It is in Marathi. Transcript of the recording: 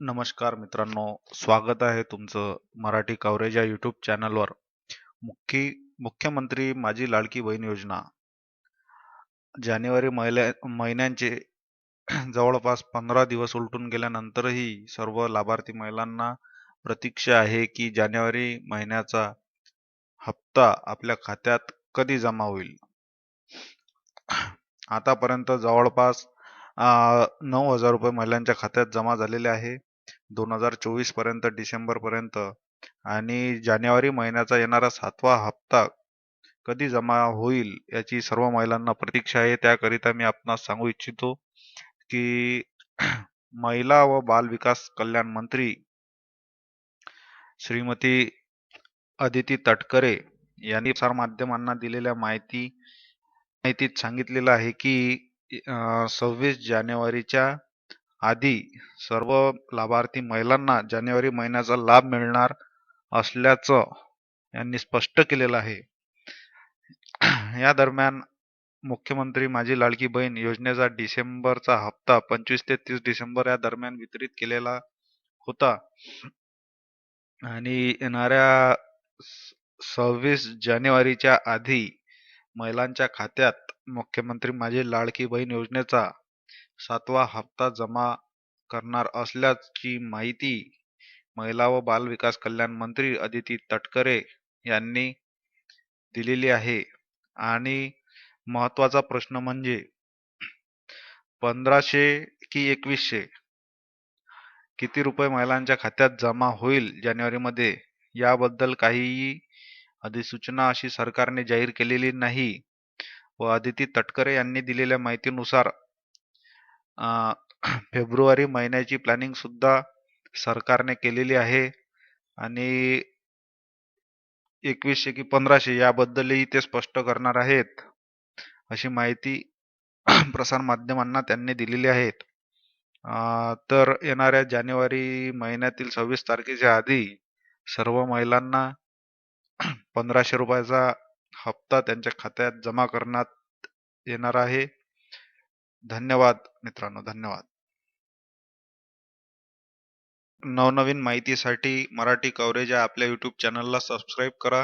नमस्कार मित्रांनो स्वागत आहे तुमचं मराठी कव्हरेज या युट्यूब चॅनलवर मुख्य मुख्यमंत्री माझी लाडकी बहीण योजना. जानेवारी महिल्या महिन्यांचे जवळपास पंधरा दिवस उलटून गेल्यानंतरही सर्व लाभार्थी महिलांना प्रतीक्षा आहे की जानेवारी महिन्याचा हप्ता आपल्या खात्यात कधी जमा होईल? आतापर्यंत जवळपास नऊ हजार रुपये महिलांच्या खात्यात जमा झालेले आहे. दोन हजार चोवीसपर्यंत डिसेंबर पर्यंत आणि जानेवारी महिन्याचा येणारा सातवा हप्ता कधी जमा होईल याची सर्व महिलांना प्रतीक्षा आहे. त्याकरिता मी आपणास सांगू इच्छितो की महिला व बाल विकास कल्याण मंत्री श्रीमती अदिती तटकरे यांनी प्रसार माध्यमांना दिलेल्या माहिती माहितीत सांगितलेलं आहे की सव्वीस जानेवारीच्या आधी सर्व लाभार्थी महिलांना जानेवारी महिन्याचा लाभ मिळणार असल्याचं यांनी स्पष्ट केलेलं आहे. या दरम्यान मुख्यमंत्री माझी लाडकी बहीण योजनेचा डिसेंबरचा हप्ता पंचवीस ते तीस डिसेंबर या दरम्यान वितरित केलेला होता. आणि येणाऱ्या सव्वीस जानेवारीच्या आधी महिलांच्या खात्यात मुख्यमंत्री माझी लाडकी बहीण योजनेचा सातवा हप्ता जमा करणार असल्याची माहिती महिला व बाल विकास कल्याण मंत्री अदिती तटकरे यांनी दिलेली आहे. आणि महत्त्वाचा प्रश्न म्हणजे पंधराशे की एकवीसशे किती रुपये महिलांच्या खात्यात जमा होईल जानेवारीमध्ये याबद्दल काहीही अधिसूचना अशी सरकारने जाहीर केलेली नाही व अदिती तटकरे यांनी दिलेल्या माहितीनुसार फेब्रुवारी महिन्याची प्लॅनिंग सुद्धा सरकारने केलेली आहे. आणि एकवीसशे की पंधराशे याबद्दलही ते स्पष्ट करणार आहेत अशी माहिती प्रसार माध्यमांना त्यांनी दिलेली आहेत. तर येणाऱ्या जानेवारी महिन्यातील सव्वीस तारखेच्या आधी सर्व महिलांना पंधराशे रुपयाचा हप्ता त्यांच्या खात्यात जमा करण्यात येणार आहे. धन्यवाद मित्रांनो धन्यवाद. नवनवीन माहितीसाठी मराठी कव्हरेज या आपल्या यूट्यूब चॅनलला सबस्क्राईब करा.